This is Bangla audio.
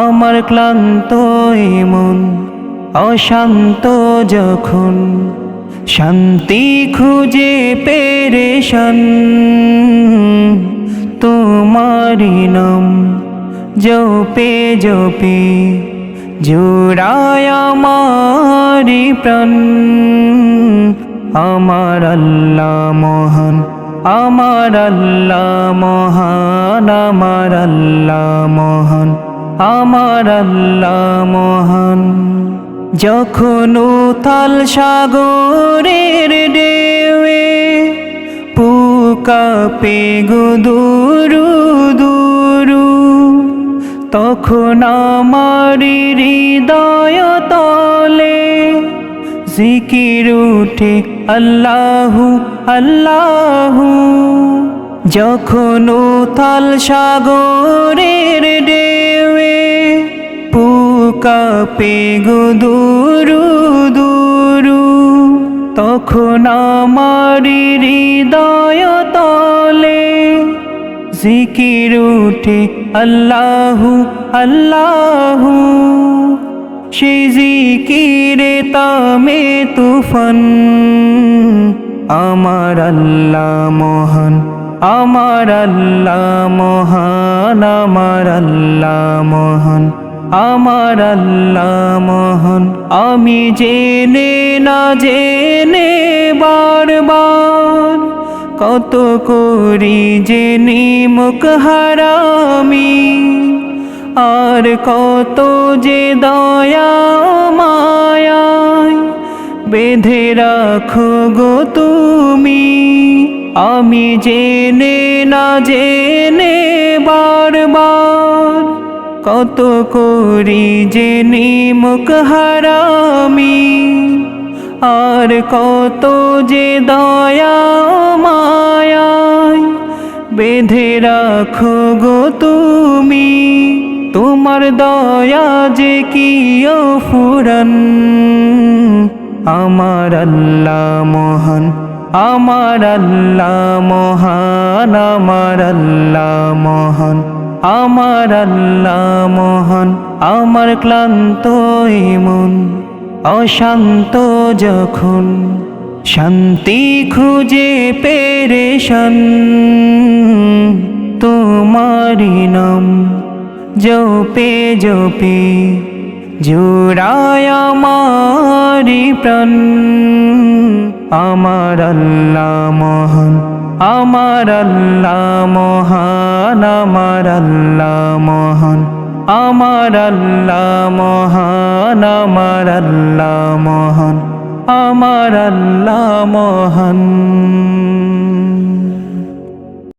আমার ক্লান্ত মন, অশান্ত যখন শান্তি খুঁজে পেরেশন। তোমারি নাম জপে জপে জোড়ায় আমারি প্রাণ। আমার আল্লাহ মহান, আমার আল্লাহ মহান, আমার আল্লাহ মহান। আমার আল্লাহ মহান, যখন উথাল সাগরের ডেওয়ে পুকা পে গুদুরু দুরু, তখন আমার হৃদয় তলে জিকির উঠে, আল্লাহু আল্লাহু। যখন উথাল সাগরের ডেওয়ে পুকা পে গুদুরু দুরু, তখন আমার হৃদয় তলে। জিকির উঠে আল্লাহু আল্লাহু সে জিকিরে তামে তুফান। আমার আল্লাহ মহান, আমার আল্লাহ মহান, আমার আল্লাহ মহান। আমার আল্লাহ মহান। আমি জেনে না জেনে বারবার কত করি জেনে মুখ হারামি। আর কত যে দয়া মায়ায় বেঁধে রাখো গো তুমি। আমি জেনে না জেনে বারবার কত করি জেনে মুখ হারামি, আর কত যে দয়া মায়ায় বেঁধে রাখো গো তুমি, তোমার দয়া যে কি ফুরন আমার আল্লাহ মহান, আমার আল্লাহ মহান, আমার আল্লাহ মহান। আমার আল্লাহ মহান, আমার ক্লান্ত মন, অশান্ত যখন শান্তি খুঁজে পেরেশন। তোমারি নাম জপে জপে জোড়ায় আমারি প্রাণ। আমার আল্লাহ মহান, আমার আল্লাহ মহান, আমার আল্লাহ মহান, আমার আল্লাহ মহান, আমার আল্লাহ মহান, আমার আল্লাহ মহান।